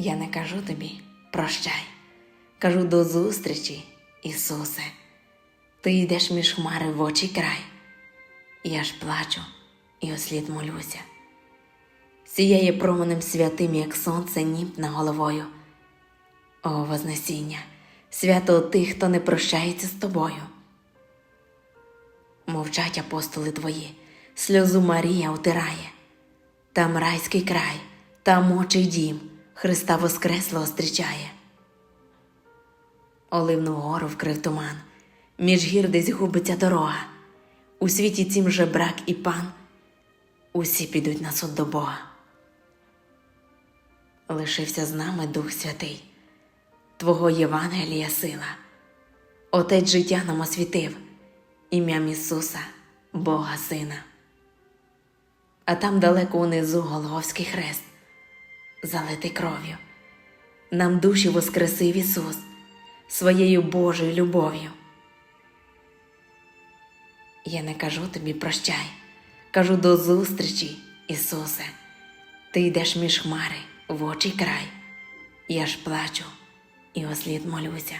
Я не кажу тобі прощай, кажу до зустрічі, Ісусе. Ти йдеш між хмари в очі край. Я ж плачу і ослід молюся. Сіяє променем святим, як сонце німп на головою. О, Вознесіння, свято тих, хто не прощається з тобою. Мовчать апостоли твої, сльозу Марія утирає. Там райський край, там очий дім, Христа Воскреслого зустрічає. Оливну гору вкрив туман, між гір десь губиться дорога. У світі цім же брак і пан, усі підуть на суд до Бога. Лишився з нами Дух Святий, Твого Євангелія сила. Отець життя нам освітив, ім'ям Ісуса, Бога Сина. А там далеко унизу Голговський хрест, залитий кров'ю. Нам душі воскресив Ісус своєю Божою любов'ю. Я не кажу тобі прощай, кажу до зустрічі, Ісусе. Ти йдеш між хмари в очі край. Я ж плачу і ослід молюся.